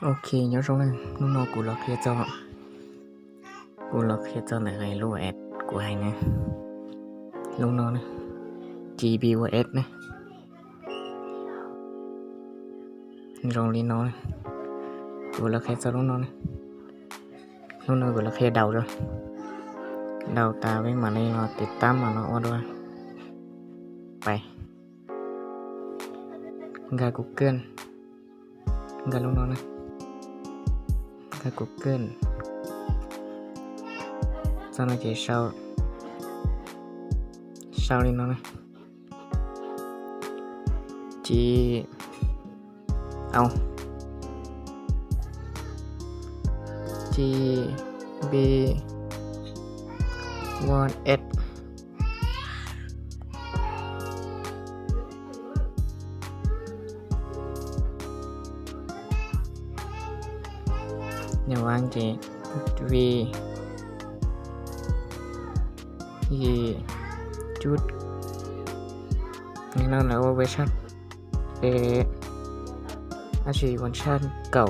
ok nhớ rồi này lúc nào cũng lọc hết cho cũng lọc hết cho này này lúa ẹt của anh này, lúc nào nè GB của ad này, rồi đi nói, này. Của lọc hết cho lúc nào này, lúc nào của lọc hết đầu rồi? Đầu ta với mà này nó tít tám mà nó qua order bảy, gà cục cơn. Gà lúc nào này? ถ้า Google จะมาเจอชาวชาวนี่นะจีเอาจีบีวันเอ็ด อย่าวางจี v ยีจุดนี่นั่นแหละว่าเวอร์ชันเออาชีวันชันเก่า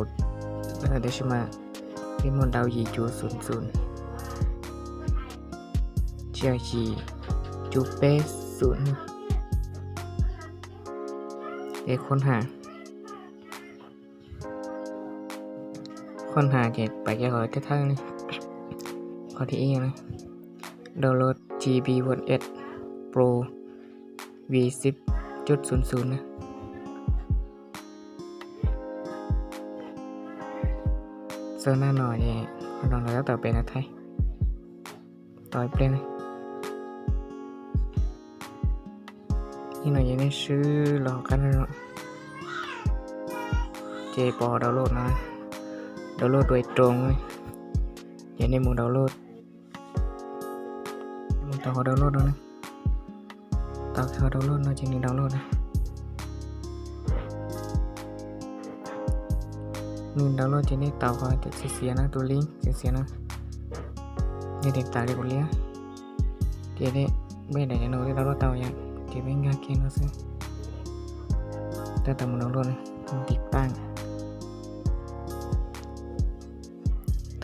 เออเดชมาที่มันดาวยีจูศูนย์ศูนย์เชียจีจูเปศูนย์เอค้นหา ค้นหาเกตไปแก่ขอที่ทั้งนี่ขอที่อีนะดาวน์โหลด GB One S Pro V10 จุดศูนย์ศูนย์นะเซอร์หน้าหน่อยเนี่ยลองแล้วต่อเป็นอะไรไทยต่อยเปลี่ยนนี่หน่อยยังได้ซื้อหลอกกันแล้วเจปอดาวน์โหลดนะ ดาวน์โหลดโดยตรงเดี๋ยวในมุมดาวน์โหลดมุมต่อเขาดาวน์โหลดแล้วนะต่อเขาดาวน์โหลดนะจริงๆดาวน์โหลดนะนู่นดาวน์โหลดจริงๆต่อเขาจะเสียนะตัวลิงก์เสียนะนี่เด็กตาเด็กูเลี้ยเดี๋ยวได้ไม่ได้จะโน้ตดาวน์โหลดต่ออย่างเดี๋ยวไม่งาเกนเขาซื้งแต่แต่มุมดาวน์โหลดนะติดตั้ง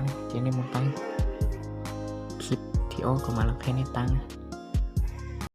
ยเจนี่มันตั้งคลิปที่โอ้ก็มาแล้วแค่นี้ตั้งนะ